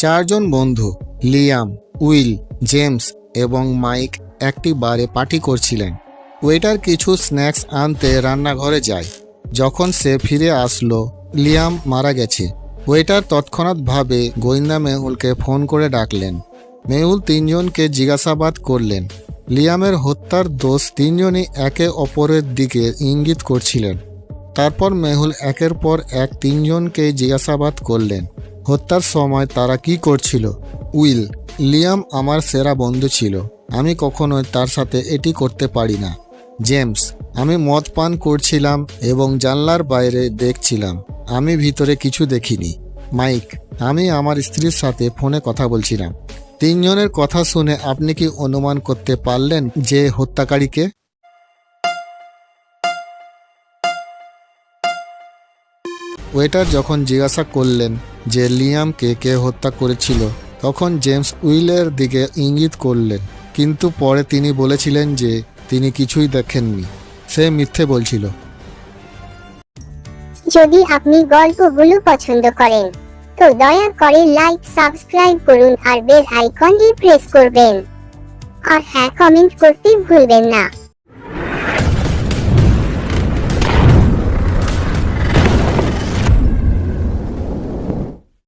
চারজন বন্ধু, Liam, Will, James এবং মাইক একটি বারে পার্টি করছিলেন। ওয়েটার কিছু স্ন্যাক্স আনতে রান্নাঘরে যায়। যখন সে ফিরে আসলো, লিয়াম মারা গেছে। ওয়েটার তৎক্ষণাৎভাবে গোয়েন্দা মেহুলকে ফোন করে ডাকলেন। মেহুল তিনজনকে জিজ্ঞাসাবাদ করলেন। লিয়ামের হত্যার দোষ তিনজনই একে অপরের দিকে ইঙ্গিত করছিলেন। তারপর মেহুল একের পর এক তিনজনকে জিজ্ঞাসাবাদ করলেন। হত্যার সময় তারা কি করছিল? উইল, লিয়াম আমার সেরা বন্ধু ছিল। আমি কখনোই তার সাথে এটি করতে পারি না। জেমস, আমি মদ পান করছিলাম এবং জানলার বাইরে দেখছিলাম। আমি ভিতরে কিছু দেখিনি। মাইক, আমি আমার স্ত্রীর সাথে ফোনে কথা বলছিলাম। তিনজনের কথা শুনে আপনি কি অনুমান করতে পারলেন যে হত্যাকারীকে? ওয়েটার যখন জিজ্ঞাসা করলেন যে লিয়ামকে কে হত্যা করেছিল, তখন জেমস উইলের দিকে ইঙ্গিত করলেন। কিন্তু পরে তিনি বলেছিলেন যে তিনি কিছুই দেখেননি। সে মিথ্যে বলছিল। যদি আপনি গল্পগুলো পছন্দ করেন, তো দয়া করে লাইক, সাবস্ক্রাইব করুন আর বেল আইকনটি প্রেস করবেন। আর হ্যাঁ কমেন্ট করতে ভুলবেন না।